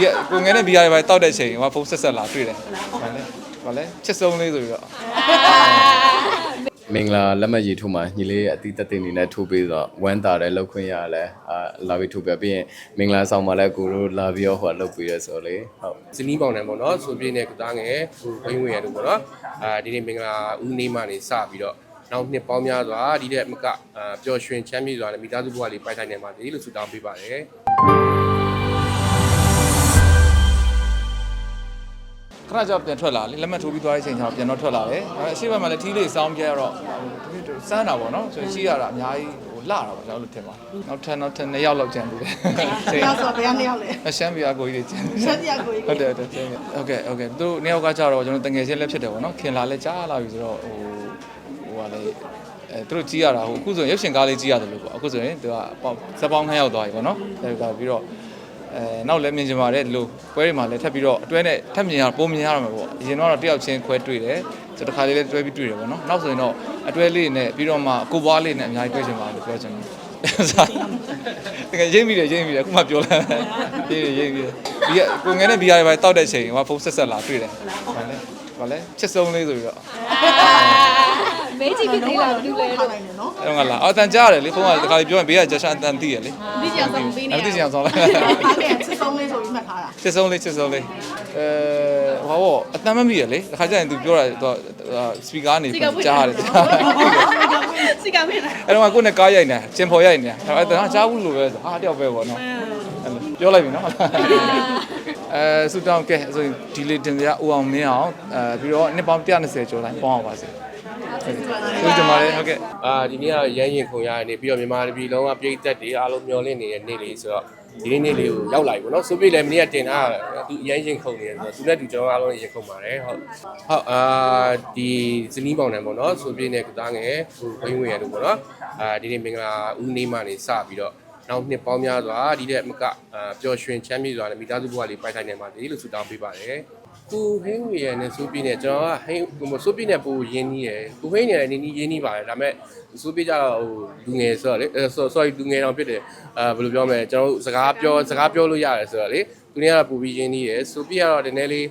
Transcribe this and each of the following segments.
ဒီကကိုငယ်နဲ့ဘီယာတွေပဲတောက်တဲ့ချိန်ဟိုဖုန်းဆက်ဆက်လာတွေ့တယ်ဗာလဲဗာလဲချစ်ဆုံးလေးဆိုပြီးတော့မင်္ဂလာလက်မှတ်ရေးထိုးမှာညီလေးရဲ့အတိတ်တင်နေနဲ့ထိုးပေးတော့ဝမ်းတာတယ်လောက်ခွင့်ရလဲအာလာပြီးထိုးပြပြီးရင်မင်္ဂလာဆောင်မှာလဲကိုတို့လာပြီးတော့ဟိုလောက်ပြီးရဲဆိုလေဟုတ်ဇနီးပေါင်တယ်ပေါ့နော်ဆိုပြင်းတဲ့ကသားငယ်ဝင်းဝင်ရတယ်ပေါ့နော်အာဒီနေ့မင်္ဂလာဦးနေမှနေစပြီးတော့နောက်နှစ်ပေါင်းများစွာဒီတဲ့မကအာပျော်ရွှင်ချမ်းမြေ့စွာနဲ့မိသားစုဘဝလေးပိုင်ဆိုင်နေပါသေးလို့ဆုတောင်းပေးပါတယ် ခဏကြောက်ပြန်ထွက်လာလေလက်မှတ်ထိုးပြီးသွားတဲ့အချိန်ကျတော့ပြန်တော့ထွက်လာတယ်ဒါပေမဲ့အရှိဘက်မှာလည်းထီးလေးစောင်းပြဲတော့စမ်းတာပေါ့နော်ဆိုရှိရတာအများကြီးဟိုလာတာပေါ့ကျွန်တော်တို့ထင်ပါနောက်ထပ်နောက်ထပ်နှစ်ယောက်လောက်ကျန်သေးတယ်။ရောက်ဆိုဘယ်ကနေရောက်လဲအရှမ်းပြာကိုကြီးတွေကျန်။ဆက်ပြကိုကြီးဟုတ်တယ်ဟုတ်တယ်ကျန်ဟုတ်ကဲ့ဟုတ်ကဲ့သူတို့နှစ်ယောက်ကကြတော့ကျွန်တော်တငယ်ချင်းလည်းဖြစ်တယ်ပေါ့နော်ခင်လာလည်းကြားလာပြီဆိုတော့ဟိုဟိုကလည်းအဲသူတို့ကြီးရတာဟိုအခုဆိုရင်ရုပ်ရှင်ကားလေးကြီးရတယ်လို့ပေါ့အခုဆိုရင်သူကပေါ့ဇက်ပေါင်းနှစ်ယောက်သွားပြီပေါ့နော်အဲဒါပြီးတော့ အဲနောက်လည်းမြင်ကြပါတယ်ဒီလိုပွဲတွေမှာလည်းထပ်ပြီးတော့အတွဲနဲ့ထပ်မြင်ရပုံမြင်ရတော့မှာပေါ့အရင်တော့တယောက်ချင်းခွဲတွေ့တယ်ဆိုတော့တစ်ခါလေးလည်းတွဲပြီးတွေ့တယ်ပေါ့နော်နောက်ဆိုရင်တော့အတွဲလေးနဲ့ပြီးတော့မှကိုပွားလေးနဲ့အများကြီးတွေ့ချင်ပါတယ်ပြောချင်တယ်တကယ်ရိပ်မိတယ်ရိပ်မိတယ်အခုမှပြောလိုက်ရိပ်ရိပ်မိတယ်ဒီကကိုငယ်နဲ့ဘီယာတွေပဲတောက်တဲ့ချိန်ဟိုဖုန်းဆက်ဆက်လာတွေ့တယ်ဗာလဲဗာလဲချစ်ဆုံးလေးဆိုပြီးတော့ မေးကြည့်ပြီးသေးလားလူလဲထားလို့လိုက်တယ်နော်အဲ့တော့ငါလာအတန်ကြားရတယ်လေဖုန်းကတခါပြောရင်ဘေးကဂျက်ရှာအတန်သိရလေဒီကြဆောင်ပေးနေအဲ့ဒီကြအောင်ဆောင်လိုက်။အားကချစ်ဆုံးလေးဆိုပြီးမှတ်ထားတာချစ်ဆုံးလေးချစ်ဆုံးလေးအဲဟောဘောအတန်မမိရလေတခါကျရင် तू ပြောတာသူစပီကာကနေကြားရတယ်စီကမင်းလားအဲ့တော့ကိုနဲ့ကားရိုက်နေကျင်ဖော်ရိုက်နေအဲ့ဒါကြားဘူးလို့ပဲဆိုဟာတယောက်ပဲပေါ့နော်ပြောလိုက်ပြီနော်အဲဆူတောင်းကဲဆိုရင်ဒီလေးတင်စရာဦးအောင်မင်းအောင်အဲပြီးတော့နှစ်ပေါင်း120ကျော်တိုင်းပေါင်းအောင်ပါစေ ဟုတ်ကြပါလေဟုတ်ကဲ့အာဒီနေ့ကရမ်းရင်ခုံရနေပြီးတော့မြန်မာပြည်လုံးကပြည်သက်တွေအားလုံးမျှော်လင့်နေတဲ့နေ့လေးဆိုတော့ဒီနေ့နေ့လေးကိုရောက်လာပြီပေါ့နော်ဆိုပြီးလည်းမနေ့ကတင်တာသူရမ်းရင်ခုံနေတယ်ဆိုတော့သူနဲ့သူကျွန်တော်အားလုံးရင်ခုံပါတယ်ဟုတ်ဟုတ်အာဒီဇနီးပေါင်တယ်ပေါ့နော်ဆိုပြီးတဲ့ကသားငယ်ဝင်းဝင်ရတယ်ပေါ့နော်အာဒီနေ့မင်္ဂလာဦးနေမှနေစပြီးတော့နောက်နှစ်ပေါင်းများစွာဒီတဲ့မကအာပျော်ရွှင်ချမ်းမြေ့စွာနဲ့မိသားစုဘဝလေးပိုင်ဆိုင်နေပါသေးလို့ဆုတောင်းပေးပါတယ် ကိုဟင်းဝေရနဲ့ဆိုပြီးနဲ့ကျွန်တော်ကဟင်းဟိုဆိုပြီးနဲ့ပူရင်းနီးရယ်ကိုဟင်းနေတယ်နေနီးရင်းနီးပါတယ်ဒါပေမဲ့ဆိုပြီးကြတော့ဟိုလူငယ်ဆိုတော့လေ sorry လူငယ်တော့ဖြစ်တယ်အာဘယ်လိုပြောမလဲကျွန်တော်တို့စကားပြောစကားပြောလို့ရတယ်ဆိုတော့လေသူတွေကပူပြီးရင်းနီးရယ်ဆိုပြီးကတော့ဒီနေ့လေး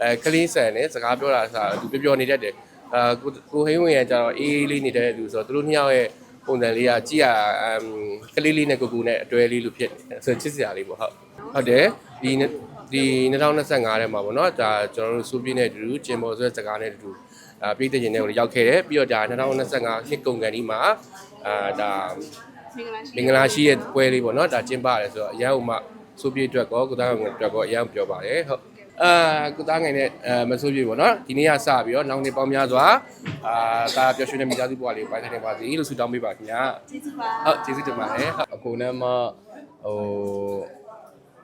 အဲကလေးဆန်နဲ့စကားပြောတာဆိုတော့သူပြောပြောနေတတ်တယ်အာကိုကိုဟင်းဝင်ရကြတော့အေးအေးလေးနေတဲ့လူဆိုတော့သူတို့နှစ်ယောက်ရဲ့ပုံစံလေးကကြည့်ရအမ်ကလေးလေးနဲ့ကိုကူနဲ့အတွဲလေးလိုဖြစ်နေဆိုချစ်စရာလေးပေါ့ဟုတ်ဟုတ်တယ်ဒီ ဒီ2025ထဲမှာပေါ့နော်ဒါကျွန်တော်တို့စူးပြင်းနဲ့တူတူကျင်ပေါ်ဆွဲစကားနဲ့တူတူအာပြည်တဲ့ကျင်တဲ့ကိုရောက်ခဲ့တယ်ပြီးတော့ဒါ2025နှစ်ကုန်ကန်ဒီမှာအာဒါမင်္ဂလာရှိရဲ့ပွဲလေးပေါ့နော်ဒါကျင်းပရတယ်ဆိုတော့အရန်ဟိုမှစူးပြည့်အတွက်ကောကုသားငယ်အတွက်ကောအရန်ပြောပါတယ်ဟုတ်အာကုသားငယ်နဲ့အဲမဆိုးပြည့်ပေါ့နော်ဒီနေ့ကစပြီးတော့နောက်နှစ်ပေါင်းများစွာအာဒါပျော်ရွှင်တဲ့မိသားစုဘဝလေးပိုင်ဆိုင်နေပါစေလို့ဆုတောင်းပေးပါခင်ဗျာကျေးဇူးပါဟုတ်ကျေးဇူးတင်ပါတယ်ဟုတ်အကိုနဲ့မှဟို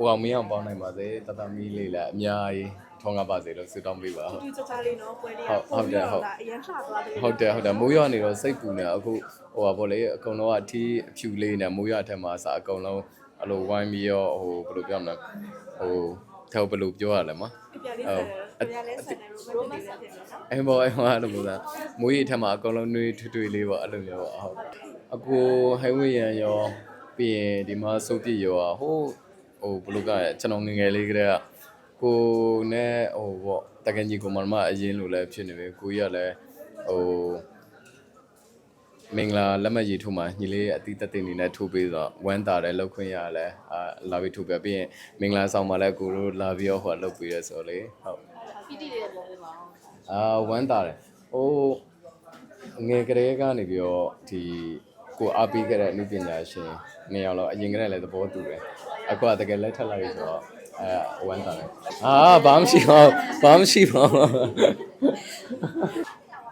ဟိုအောင်မင်းအောင်ပေါင်းနိုင်ပါစေတတမီလေးလည်းအများကြီးထောင်းကားပါစေလို့ဆုတောင်းပေးပါဟုတ်။ချာချာလေးနော်ပွဲလေးဟုတ်ဟုတ်တယ်ဟုတ် အရင်လှသွားတယ်ဟုတ်တယ်ဟုတ်တယ်မိုးရွာနေတော့စိတ်ပူနေအခုဟိုပါဗောလေအကုန်လုံးကအထီးအဖြူလေးနဲ့မိုးရွာအထက်မှာအစားအကုန်လုံးအဲ့လိုဝိုင်းပြီးရောဟိုဘယ်လိုပြောမလဲဟိုထဲဘယ်လိုပြောရလဲမ။ပြပြလေးဆန်တယ်။ပြပြလေးဆန်တယ်ရိုမန်တစ်လေးဖြစ်တယ်နော်အဲ့ဘောအဲ့ဘောအဲ့လိုမျိုးသားမိုးရီအထက်မှာအကုန်လုံးနှွေးထွေးထွေးလေးပေါ့အဲ့လိုမျိုးပေါ့ဟုတ်အကိုဟိုင်းဝေးရန်ရောပြီးရင်ဒီမှာစုပ်ပြစ်ရောဟို ဟိုဘယ်လိုကလဲကျွန်တော်ငယ်ငယ်လေးကတည်းကကိုနဲ့ဟိုပေါ့တကယ်ကြီးကိုမမအရင်လိုလည်းဖြစ်နေပြီကိုကြီးကလည်းဟိုမင်္ဂလာလက်မှတ်ရေးထိုးမှာညီလေးရဲ့အတိတ်တင်နေနဲ့ထိုးပေးတော့ဝမ်းတာတယ်လောက်ခွင့်ရလဲအာလာပြီးထိုးပြပြီးရင်မင်္ဂလာဆောင်မှာလဲကိုတို့လာပြီးတော့ဟိုလောက်ပြီးရဲဆိုလေဟုတ်ပီတိလေးပုံပေးပါအောင်အာဝမ်းတာတယ်ဟိုငယ်ကလေးကနေပြီးတော့ဒီကိုအားပေးခဲ့တဲ့အမှုပညာရှင်နေအောင်တော့အရင်ကတည်းကလည်းသဘောတူတယ် အခုကတကယ်လက်ထပ်လိုက်ဆိုတော့အဲဝမ်းတာတယ်အာဘာမှမရှိပါဘူးဘာမှမရှိပါဘူး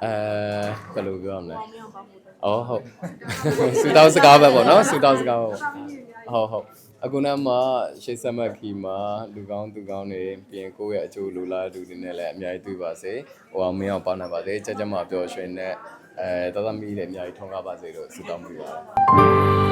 အဲဘယ်လိုပြောရမလဲအော်ဟုတ်စူတောင်းစကားပဲပေါ့နော်စူတောင်းစကားပဲပေါ့ဟုတ်ဟုတ်အခုနမှရှေ့ဆက်မက်ခီမှာလူကောင်းသူကောင်းနေပြင်ကိုယ့်ရဲ့အကျိုးလူလားလူတွေနဲ့လည်းအများကြီးတွေ့ပါစေဟိုအောင်မင်းအောင်ပါနိုင်ပါစေကြကြမပျော်ရွှင်တဲ့အဲတသမီးလည်းအများကြီးထုံးကားပါစေလို့ဆုတောင်းပေးပါတယ်